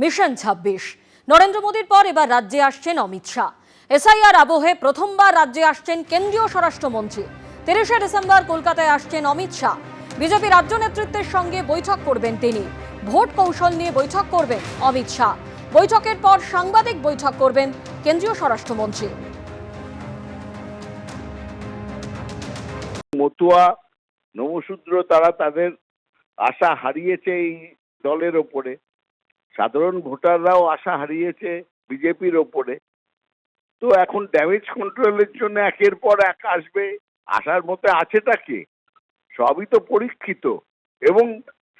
Mission ছাব্বিশ। নরেন্দ্র মোদীর পর এবার রাজ্যে আসছেন অমিত শাহ। এসআইআর আবহে প্রথমবার রাজ্যে আসছেন কেন্দ্রীয় স্বরাষ্ট্রমন্ত্রী। তিরিশে ডিসেম্বর কলকাতায় আসছেন অমিত শাহ। বিজেপি রাজ্য নেতৃত্বের সঙ্গে বৈঠক করবেন তিনি। ভোট কৌশল নিয়ে বৈঠক করবেন অমিত শাহ। বৈঠকের পর সাংবাদিক বৈঠক করবেন কেন্দ্রীয় স্বরাষ্ট্রমন্ত্রী। মতুয়া নমশূদ্র তারা তাদের আশা হারিয়েছে এই দলের ওপরে। সাধারণ ভোটাররাও আশা হারিয়েছে বিজেপির ওপরে। তো এখন ড্যামেজ কন্ট্রোলের জন্য একের পর এক আসবে। আসার মতো আছেটা কে? সবই তো পরীক্ষিত এবং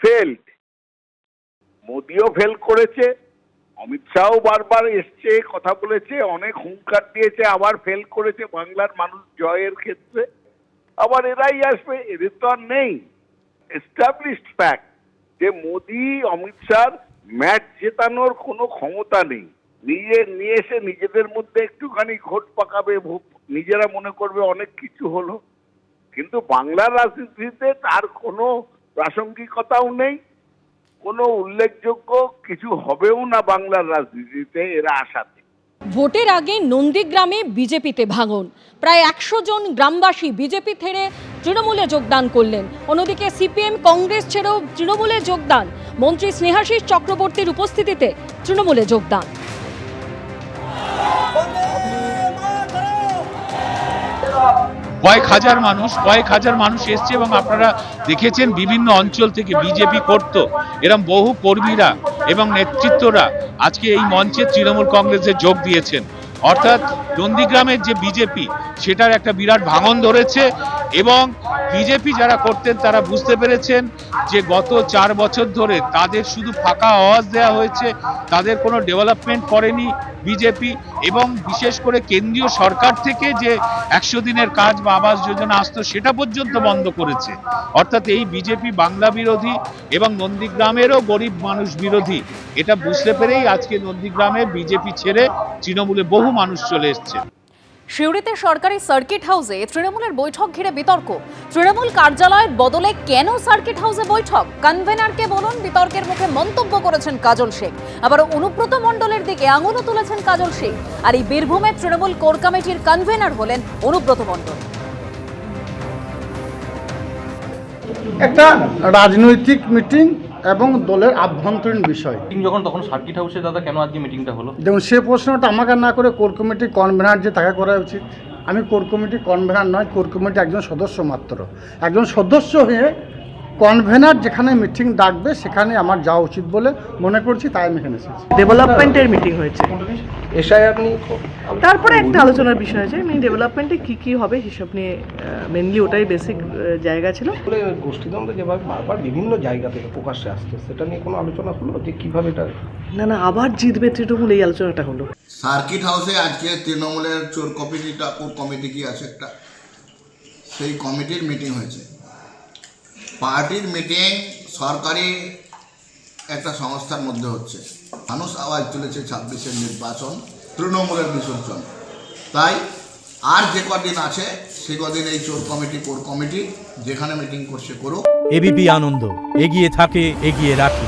ফেল্ড মোদিও ফেল করেছে, অমিত শাহও বারবার এসছে, কথা বলেছে, অনেক হুঙ্কার দিয়েছে, আবার ফেল করেছে বাংলার মানুষ জয়ের ক্ষেত্রে। আবার এরাই আসবে, এদের তো আর নেই। এস্টাবলিশড ফ্যাক্ট যে মোদি, অমিত শাহর ম্যাচ জেতানোর কোনো ক্ষমতা নেই। নিজে নিয়ে এসে নিজেদের মধ্যে একটুখানি ঘোট পাকাবে নিজেরা মনে করবে অনেক কিছু হলো। কিন্তু বাংলার রাজনীতিতে তার কোনো প্রাসঙ্গিকতাও নেই, কোনো উল্লেখযোগ্য কিছু হবেও না বাংলার রাজনীতিতে এরা আসাতে ভোটের আগে নন্দীগ্রামে বিজেপিতে ভাঙন। প্রায় একশো জন গ্রামবাসী বিজেপি ছেড়ে তৃণমূলে যোগদান করলেন। অন্যদিকে সিপিএম কংগ্রেস ছেড়েও তৃণমূলে যোগদান। মন্ত্রী স্নেহাশিস চক্রবর্তীর উপস্থিতিতে তৃণমূলে যোগদান। কয়েক হাজার মানুষ, কয়েক হাজার মানুষ এসছে এবং আপনারা দেখেছেন বিভিন্ন অঞ্চল থেকে বিজেপি করত। এরম বহু কর্মীরা এবং নেতৃত্বরা আজকে এই মঞ্চে তৃণমূল কংগ্রেসে যোগ দিয়েছেন। অর্থাৎ নন্দীগ্রামের যে বিজেপি, সেটার একটা বিরাট ভাঙন ধরেছে এবং বিজেপি যারা করতেন, তারা বুঝতে পেরেছেন যে গত চার বছর ধরে তাদের শুধু ফাঁকা আওয়াজ দেওয়া হয়েছে, তাদের কোনো ডেভেলপমেন্ট করেনি বিজেপি এবং বিশেষ করে কেন্দ্রীয় সরকার থেকে যে একশো দিনের কাজ বা আবাস যোজনা আসতো, সেটা পর্যন্ত বন্ধ করেছে। অর্থাৎ এই বিজেপি বাংলা বিরোধী এবং নন্দীগ্রামেরও গরিব মানুষ বিরোধী, এটা বুঝতে পেরেই আজকে নন্দীগ্রামে বিজেপি ছেড়ে তৃণমূলে বহু মানুষ চলে এসছে। সিউড়িতে সরকারি সার্কিট হাউসে তৃণমূলের বৈঠক ঘিরে বিতর্ক। তৃণমূল কার্যালয়ের বদলে কেন সার্কিট হাউসে বৈঠক? কনভেনারকে বলুন, বিতর্কের মুখে মন্তব্য করেছেন কাজল শেখ। আবার অনুব্রত মণ্ডলের দিকে আঙুলও তুলেছেন কাজল শেখ। আর এই বীরভূমের তৃণমূল কোর কমিটির কনভেনার হলেন অনুব্রত মণ্ডল। একটা রাজনৈতিক মিটিং এবং দলের আভ্যন্তরীণ বিষয়। যখন তখন সার্কিট হাউসে দাদা কেন আজকে মিটিংটা হলো? যেমন সে প্রশ্নটা আমাকে না করে কোর কমিটি কনভেনার যে তাকে করা উচিত। আমি কোর কমিটি কনভেনার নয় কোর কমিটি একজন সদস্য মাত্র। একজন সদস্য হয়ে কনভেনার যেখানে মিটিং ডাকবে সেখানে আমার যাওয়া উচিত বলে মনে করছি তাই আমি এখানে এসেছি। ডেভেলপমেন্টের মিটিং হয়েছে। এসআইআর নিয়ে তারপরে একটা আলোচনার বিষয় আছে মানে ডেভেলপমেন্টে কি কি হবে হিসাব নিয়ে মেনলি ওটাই বেসিক জায়গা ছিল। বলে গোষ্ঠীদ্বন্দ্ব যেভাবে বারবার বিভিন্ন জায়গা থেকে প্রকাশ্যে আসছে সেটা নিয়ে কোনো আলোচনা হলো যে কীভাবে এটা? না না আবার জিতবে তৃণমূল এই আলোচনাটা হলো। সার্কিট হাউসে আজকে তৃণমূলের চোর কমিটিটা কোর কমিটি কি আছে একটা? সেই কমিটির মিটিং হয়েছে। পার্টির মিটিং সরকারি একটা সংস্থার মধ্যে হচ্ছে। মানুষ আওয়াজ তুলেছে ছাব্বিশের নির্বাচন, তৃণমূলের বিসর্জন। তাই আর যে কদিন আছে, সে কদিন এই চোর কমিটি, কোর কমিটি, যেখানে মিটিং করছে করুক। এবিপি আনন্দ, এগিয়ে থাকে, এগিয়ে রাখে।